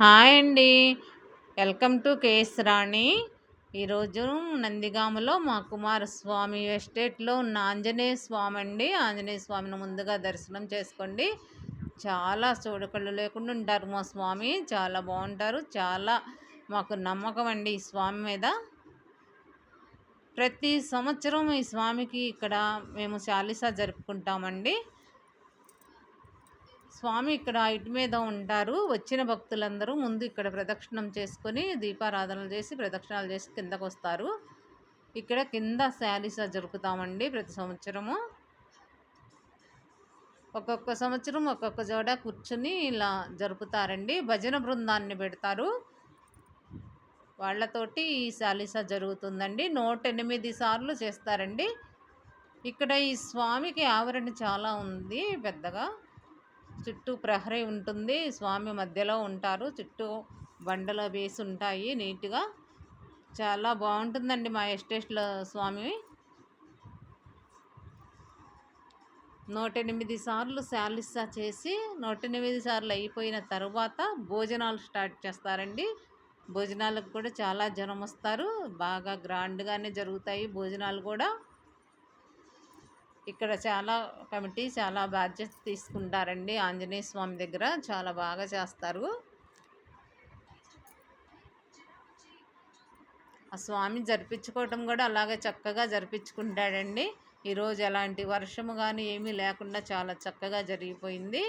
Hi అండి. Welcome to KS Rani. ఈరోజు నందిగామలో మా కుమారస్వామి ఎస్టేట్లో ఉన్న ఆంజనేయ స్వామి అండి. ఆంజనేయ స్వామిని ముందుగా దర్శనం చేసుకోండి. చాలా చూడకళ్ళు లేకుండా ఉంటారు మా స్వామి. చాలా బాగుంటారు. చాలా మాకు నమ్మకం అండి ఈ స్వామి మీద. ప్రతి సంవత్సరం ఈ స్వామికి ఇక్కడ మేము చాలీసా జరుపుకుంటామండి. స్వామి ఇక్కడ ఇటు మీద ఉంటారు. వచ్చిన భక్తులందరూ ముందు ఇక్కడ ప్రదక్షిణం చేసుకొని దీపారాధనలు చేసి ప్రదక్షిణాలు చేసి కిందకు వస్తారు. ఇక్కడ కింద శారీస జరుపుతామండి ప్రతి సంవత్సరము. ఒక్కొక్క సంవత్సరం ఒక్కొక్క జోడ కూర్చుని ఇలా జరుపుతారండి. భజన బృందాన్ని పెడతారు. వాళ్ళతోటి ఈ శాలీస జరుగుతుందండి. నూట ఎనిమిది సార్లు చేస్తారండి. ఇక్కడ ఈ స్వామికి ఆవరణ చాలా ఉంది పెద్దగా. చుట్టూ ప్రహరీ ఉంటుంది స్వామి మధ్యలో ఉంటారు. చుట్టూ బండలో వేసి ఉంటాయి నీట్గా. చాలా బాగుంటుందండి మా ఎస్టేట్లో స్వామి. నూట ఎనిమిది సార్లు శాలిస్సా చేసి నూట ఎనిమిది సార్లు అయిపోయిన తర్వాత భోజనాలు స్టార్ట్ చేస్తారండి. భోజనాలకు కూడా చాలా జనం వస్తారు. బాగా గ్రాండ్గానే జరుగుతాయి భోజనాలు కూడా. ఇక్కడ చాలా కమిటీ చాలా బాధ్యత తీసుకుంటారండి. ఆంజనేయ స్వామి దగ్గర చాలా బాగా చేస్తారు. ఆ స్వామి జరిపించుకోవటం కూడా అలాగే చక్కగా జరిపించుకుంటాడండి. ఈరోజు ఎలాంటి వర్షము కానీ ఏమీ లేకుండా చాలా చక్కగా జరిగిపోయింది.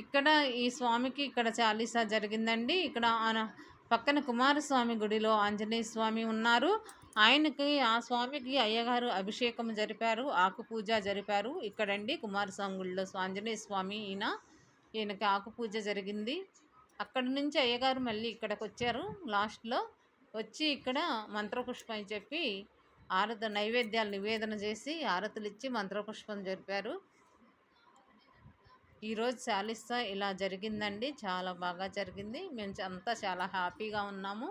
ఇక్కడ ఈ స్వామికి ఇక్కడ చాలీసా జరిగిందండి. ఇక్కడ పక్కన కుమారస్వామి గుడిలో ఆంజనేయ స్వామి ఉన్నారు. ఆయనకి ఆ స్వామికి అయ్యగారు అభిషేకం జరిపారు ఆకు పూజ జరిపారు. ఇక్కడండి కుమారస్వామి గుడిలో ఆంజనేయ స్వామి ఈయన ఈయనకి ఆకు పూజ జరిగింది. అక్కడి నుంచి అయ్యగారు మళ్ళీ ఇక్కడికి వచ్చారు లాస్ట్లో వచ్చి ఇక్కడ మంత్రపుష్పం చెప్పి ఆరత నైవేద్యాలు నివేదన చేసి ఆరతులు ఇచ్చి మంత్రపుష్పం జరిపారు. ఈరోజు చాలిస్తా ఇలా జరిగిందండి. చాలా బాగా జరిగింది. మేము అంతా చాలా హ్యాపీగా ఉన్నాము.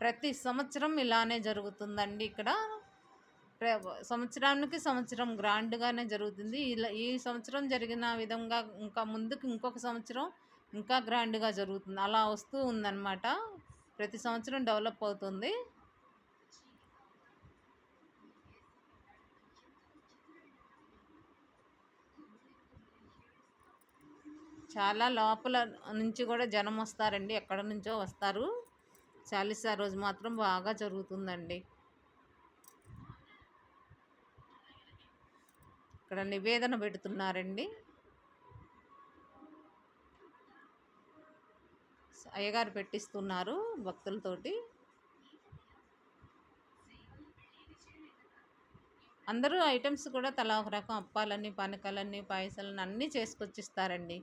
ప్రతి సంవత్సరం ఇలానే జరుగుతుందండి ఇక్కడ. సంవత్సరానికి సంవత్సరం గ్రాండ్గానే జరుగుతుంది. ఇలా ఈ సంవత్సరం జరిగిన విధంగా ఇంకా ముందుకు ఇంకొక సంవత్సరం ఇంకా గ్రాండ్గా జరుగుతుంది. అలా వస్తూ ఉందన్నమాట. ప్రతి సంవత్సరం డెవలప్ అవుతుంది. చాలా లోపల నుంచి కూడా జనం వస్తారండి. ఎక్కడ నుంచో వస్తారు. చాలీసా రోజు మాత్రం బాగా జరుగుతుందండి. ఇక్కడ నివేదన పెడుతున్నారండి. అయ్యగారు పెట్టిస్తున్నారు భక్తులతోటి. అందరూ ఐటమ్స్ కూడా తలా ఒక రకం అప్పాలన్నీ పానకాలన్నీ పాయసాలన్నీ అన్నీ చేసుకొచ్చిస్తారండి.